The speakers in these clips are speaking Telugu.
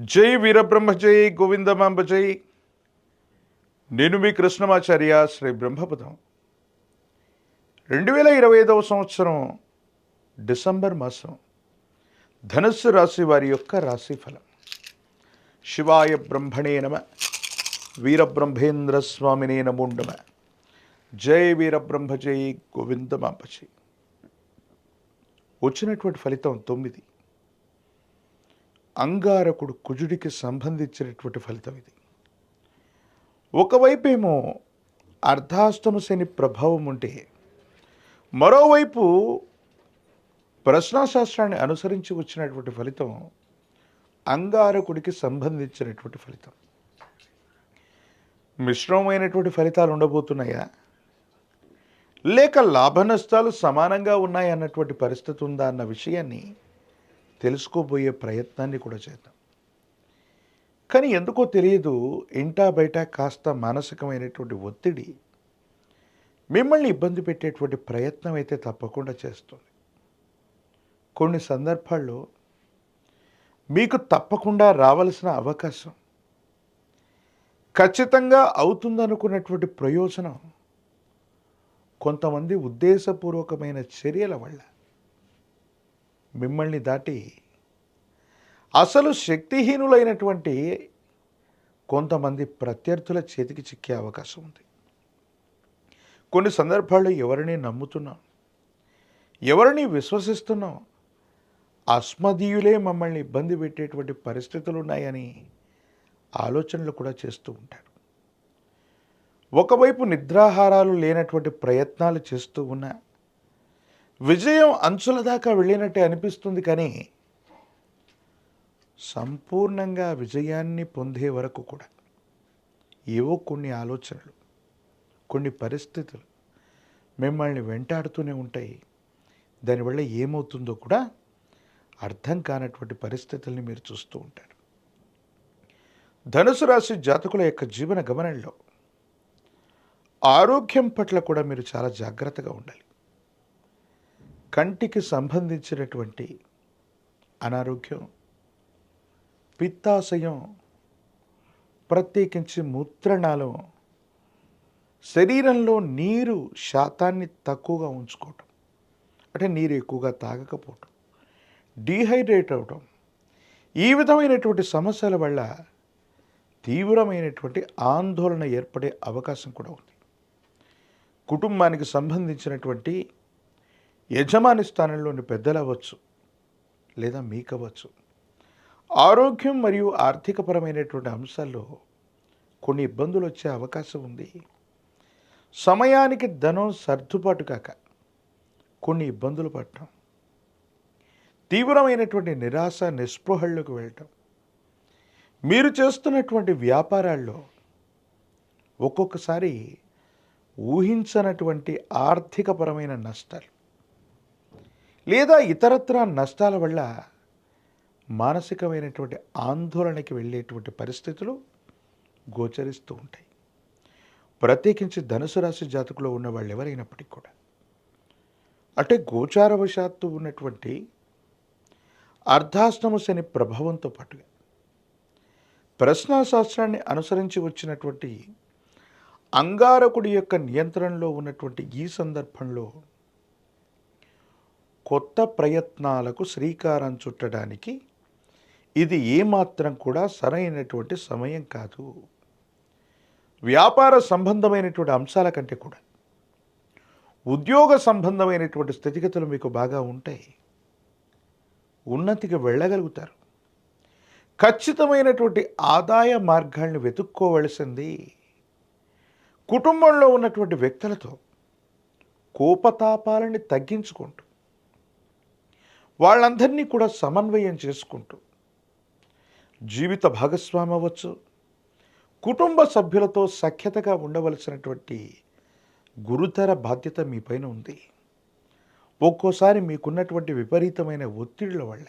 జై వీరబ్రహ్మ జై గోవిందమాంబ జై. నేను మీ కృష్ణమాచార్య శ్రీ బ్రహ్మపదం రెండు వేల ఇరవై ఐదవ సంవత్సరం డిసెంబర్ మాసం. ధనుస్సు రాశి వారి యొక్క రాశి ఫలం శివాయ బ్రహ్మణే నమ. వీరబ్రహ్మేంద్ర స్వామినే నమోండమ జై వీరబ్రహ్మ జై గోవిందమాంబ జై. వచ్చినటువంటి ఫలితం తొమ్మిది. అంగారకుడు కుజుడికి సంబంధించినటువంటి ఫలితం ఇది. ఒకవైపేమో అర్ధాష్టమ శని ప్రభావం ఉంటే మరోవైపు ప్రశ్నాశాస్త్రాన్ని అనుసరించి వచ్చినటువంటి ఫలితం అంగారకుడికి సంబంధించినటువంటి ఫలితం. మిశ్రమమైనటువంటి ఫలితాలు ఉండబోతున్నాయా? లేక లాభ నష్టాలు సమానంగా ఉన్నాయన్నటువంటి పరిస్థితి ఉందా అన్న విషయాన్ని తెలుసుకోబోయే ప్రయత్నాన్ని కూడా చేద్దాం. కానీ ఎందుకో తెలియదు ఇంటా బయట కాస్త మానసికమైనటువంటి ఒత్తిడి మిమ్మల్ని ఇబ్బంది పెట్టేటువంటి ప్రయత్నం అయితే తప్పకుండా చేస్తుంది. కొన్ని సందర్భాల్లో మీకు తప్పకుండా రావలసిన అవకాశం ఖచ్చితంగా అవుతుందనుకున్నటువంటి ప్రయోజనం కొంతమంది ఉద్దేశపూర్వకమైన చర్యల వల్ల మిమ్మల్ని దాటి అసలు శక్తిహీనులైనటువంటి కొంతమంది ప్రత్యర్థుల చేతికి చిక్కే అవకాశం ఉంది. కొన్ని సందర్భాల్లో ఎవరిని నమ్ముతున్నాం? ఎవరిని విశ్వసిస్తున్నాం? అస్మదీయులే మమ్మల్ని ఇబ్బంది పెట్టేటువంటి పరిస్థితులు ఉన్నాయని ఆలోచనలు కూడా చేస్తూ ఉంటారు. ఒకవైపు నిద్రాహారాలు లేనటువంటి ప్రయత్నాలు చేస్తూ ఉన్నా విజయం అంచుల దాకా వెళ్ళినట్టే అనిపిస్తుంది కానీ సంపూర్ణంగా విజయాన్ని పొందే వరకు కూడా ఏవో కొన్ని ఆలోచనలు కొన్ని పరిస్థితులు మిమ్మల్ని వెంటాడుతూనే ఉంటాయి. దానివల్ల ఏమవుతుందో కూడా అర్థం కానటువంటి పరిస్థితుల్ని మీరు చూస్తూ ఉంటారు. ధనుసు రాశి జాతకుల యొక్క జీవన గమనంలో ఆరోగ్యం పట్ల కూడా మీరు చాలా జాగ్రత్తగా ఉండాలి. కంటికి సంబంధించినటువంటి అనారోగ్యం పిత్తాశయం ప్రత్యేకించి మూత్రనాళం శరీరంలో నీరు శాతాన్ని తక్కువగా ఉంచుకోవటం అంటే నీరు ఎక్కువగా తాగకపోవటం డీహైడ్రేట్ అవటం ఈ విధమైనటువంటి సమస్యల వల్ల తీవ్రమైనటువంటి ఆందోళన ఏర్పడే అవకాశం కూడా ఉంది. కుటుంబానికి సంబంధించినటువంటి యజమాని స్థానంలోని పెద్దలు అవ్వచ్చు లేదా మీకవచ్చు ఆరోగ్యం మరియు ఆర్థికపరమైనటువంటి అంశాల్లో కొన్ని ఇబ్బందులు వచ్చే అవకాశం ఉంది. సమయానికి ధనం సర్దుబాటు కాక కొన్ని ఇబ్బందులు పడటం. తీవ్రమైనటువంటి నిరాశ నిస్పృహల్లోకి వెళ్ళటం. మీరు చేస్తున్నటువంటి వ్యాపారాల్లో ఒక్కొక్కసారి ఊహించనటువంటి ఆర్థికపరమైన నష్టాలు లేదా ఇతరత్ర నష్టాల వల్ల మానసికమైనటువంటి ఆందోళనకి వెళ్ళేటువంటి పరిస్థితులు గోచరిస్తూ ఉంటాయి. ప్రత్యేకించి ధనుసు రాశి జాతకులో ఉన్న వాళ్ళు ఎవరైనప్పటికీ కూడా అంటే గోచారవశాత్తు ఉన్నటువంటి అర్ధాష్టమ శని ప్రభావంతో పాటుగా ప్రశ్నాశాస్త్రాన్ని అనుసరించి వచ్చినటువంటి అంగారకుడి యొక్క నియంత్రణలో ఉన్నటువంటి ఈ సందర్భంలో కొత్త ప్రయత్నాలకు శ్రీకారం చుట్టడానికి ఇది ఏమాత్రం కూడా సరైనటువంటి సమయం కాదు. వ్యాపార సంబంధమైనటువంటి అంశాల కంటే కూడా ఉద్యోగ సంబంధమైనటువంటి స్థితిగతులు మీకు బాగా ఉంటాయి. ఉన్నతికి వెళ్ళగలుగుతారు. ఖచ్చితమైనటువంటి ఆదాయ మార్గాల్ని వెతుక్కోవలసింది కుటుంబంలో ఉన్నటువంటి వ్యక్తులతో కోపతాపాలని తగ్గించుకుంటూ వాళ్ళందరినీ కూడా సమన్వయం చేసుకుంటూ జీవిత భాగస్వామి అవ్వచ్చు కుటుంబ సభ్యులతో సఖ్యతగా ఉండవలసినటువంటి గురుతర బాధ్యత మీ పైన ఉంది. ఒక్కోసారి మీకున్నటువంటి విపరీతమైన ఒత్తిడిల వల్ల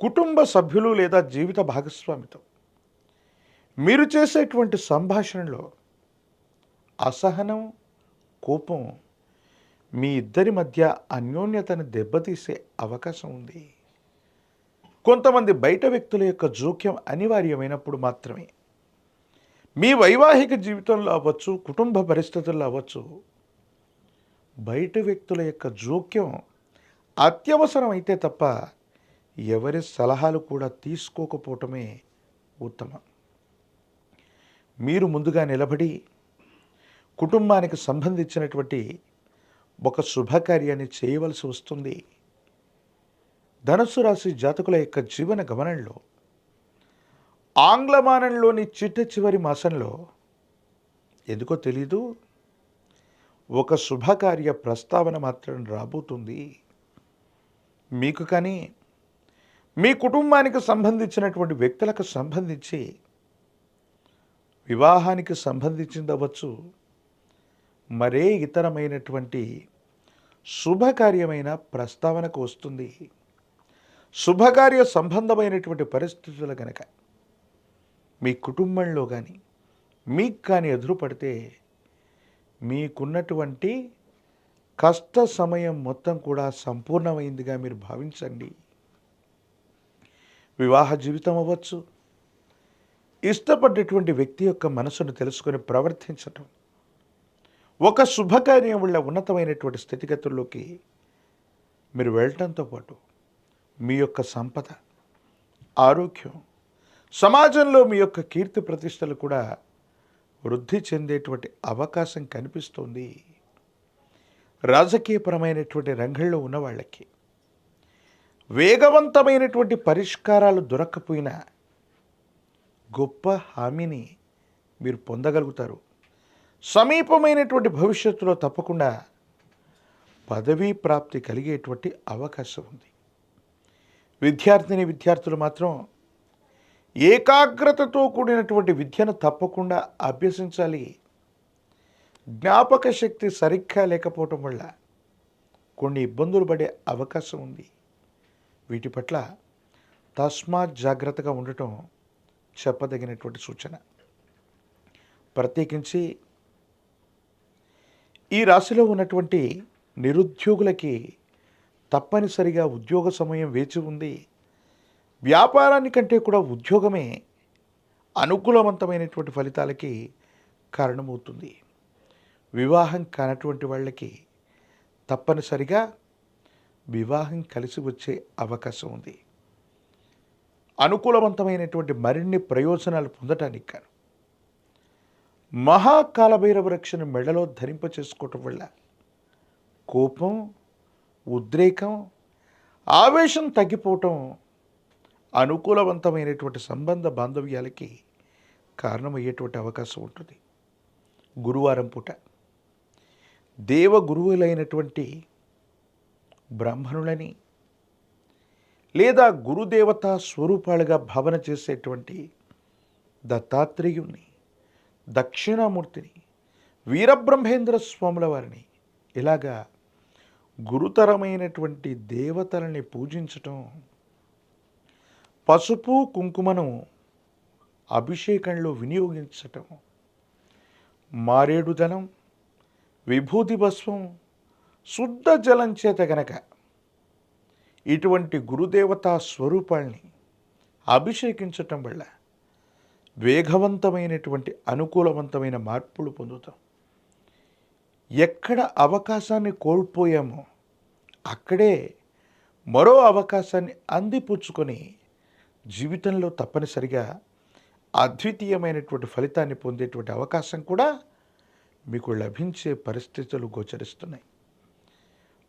కుటుంబ సభ్యులు లేదా జీవిత భాగస్వామితో మీరు చేసేటువంటి సంభాషణలో అసహనం కోపం మీ ఇద్దరి మధ్య అన్యోన్యతను దెబ్బతీసే అవకాశం ఉంది. కొంతమంది బయట వ్యక్తుల యొక్క జోక్యం అనివార్యమైనప్పుడు మాత్రమే. మీ వైవాహిక జీవితంలో అవ్వచ్చు కుటుంబ పరిస్థితుల్లో అవ్వచ్చు బయట వ్యక్తుల యొక్క జోక్యం అత్యవసరం అయితే తప్ప ఎవరి సలహాలు కూడా తీసుకోకపోవటమే ఉత్తమం. మీరు ముందుగా నిలబడి కుటుంబానికి సంబంధించినటువంటి ఒక శుభకార్యాన్ని చేయవలసి వస్తుంది. ధనుసు రాశి జాతకుల యొక్క జీవన గమనంలో ఆంగ్లమానంలోని చిట్ట చివరి మాసంలో ఎందుకో తెలీదు ఒక శుభకార్య ప్రస్తావన మాత్రం రాబోతుంది. మీకు కానీ మీ కుటుంబానికి సంబంధించినటువంటి వ్యక్తులకు సంబంధించి వివాహానికి సంబంధించిందవచ్చు మరే ఇతరమైనటువంటి శుభకార్యమైన ప్రస్తావనకు వస్తుంది. శుభకార్య సంబంధమైనటువంటి పరిస్థితులు కనుక మీ కుటుంబంలో కానీ మీకు కానీ ఎదురుపడితే మీకున్నటువంటి కష్ట సమయం మొత్తం కూడా సంపూర్ణమైందిగా మీరు భావించండి. వివాహ జీవితం అవ్వచ్చు. ఇష్టపడ్డటువంటి వ్యక్తి యొక్క మనసును తెలుసుకొని ప్రవర్తించటం. ఒక శుభకార్యం వల్ల ఉన్నతమైనటువంటి స్థితిగతుల్లోకి మీరు వెళ్ళటంతో పాటు మీ యొక్క సంపద ఆరోగ్యం సమాజంలో మీ యొక్క కీర్తి ప్రతిష్టలు కూడా వృద్ధి చెందేటువంటి అవకాశం కనిపిస్తోంది. రాజకీయపరమైనటువంటి రంగంలో ఉన్న వాళ్ళకి వేగవంతమైనటువంటి పరిష్కారాలు దొరక్కపోయినా గొప్ప హామీని మీరు పొందగలుగుతారు. సమీపమైనటువంటి భవిష్యత్తులో తప్పకుండా పదవీ ప్రాప్తి కలిగేటువంటి అవకాశం ఉంది. విద్యార్థిని విద్యార్థులు మాత్రం ఏకాగ్రతతో కూడినటువంటి విద్యను తప్పకుండా అభ్యసించాలి. జ్ఞాపక శక్తి సరిగ్గా లేకపోవటం వల్ల కొన్ని ఇబ్బందులు పడే అవకాశం ఉంది. వీటి పట్ల తస్మాత్ జాగ్రత్తగా ఉండటం చెప్పదగినటువంటి సూచన. ప్రత్యేకించి ఈ రాశిలో ఉన్నటువంటి నిరుద్యోగులకి తప్పనిసరిగా ఉద్యోగ సమయం వేచి ఉంది. వ్యాపారానికంటే కూడా ఉద్యోగమే అనుకూలవంతమైనటువంటి ఫలితాలకి కారణమవుతుంది. వివాహం కానటువంటి వాళ్ళకి తప్పనిసరిగా వివాహం కలిసి వచ్చే అవకాశం ఉంది. అనుకూలవంతమైనటువంటి మరిన్ని ప్రయోజనాలు పొందటానికి కాను మహాకాలభైరవ రక్షణ మెడలో ధరింప చేసుకోవటం వల్ల కోపం ఉద్రేకం ఆవేశం తగ్గిపోవటం అనుకూలవంతమైనటువంటి సంబంధ బాంధవ్యాలకి కారణమయ్యేటువంటి అవకాశం ఉంటుంది. గురువారం పూట దేవ గురువులైనటువంటి బ్రాహ్మణులని లేదా గురుదేవత స్వరూపాలుగా భావన చేసేటువంటి దత్తాత్రేయుణ్ణి దక్షిణామూర్తిని వీరబ్రహ్మేంద్ర స్వాముల వారిని ఇలాగా గురుతరమైనటువంటి దేవతలని పూజించటం పసుపు కుంకుమను అభిషేకంలో వినియోగించటం మారేడు దళం విభూతి భస్వం శుద్ధ జలం చేత గనక ఇటువంటి గురుదేవతా స్వరూపాల్ని అభిషేకించటం వల్ల వేగవంతమైనటువంటి అనుకూలవంతమైన మార్పులు పొందుతాం. ఎక్కడ అవకాశాన్ని కోల్పోయామో అక్కడే మరో అవకాశాన్ని అందిపుచ్చుకొని జీవితంలో తప్పనిసరిగా అద్వితీయమైనటువంటి ఫలితాన్ని పొందేటువంటి అవకాశం కూడా మీకు లభించే పరిస్థితులు గోచరిస్తున్నాయి.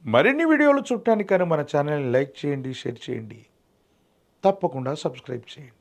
మరిన్ని వీడియోలు చూడటానికైనా మన ఛానల్ని లైక్ చేయండి షేర్ చేయండి. తప్పకుండా సబ్స్క్రైబ్ చేయండి.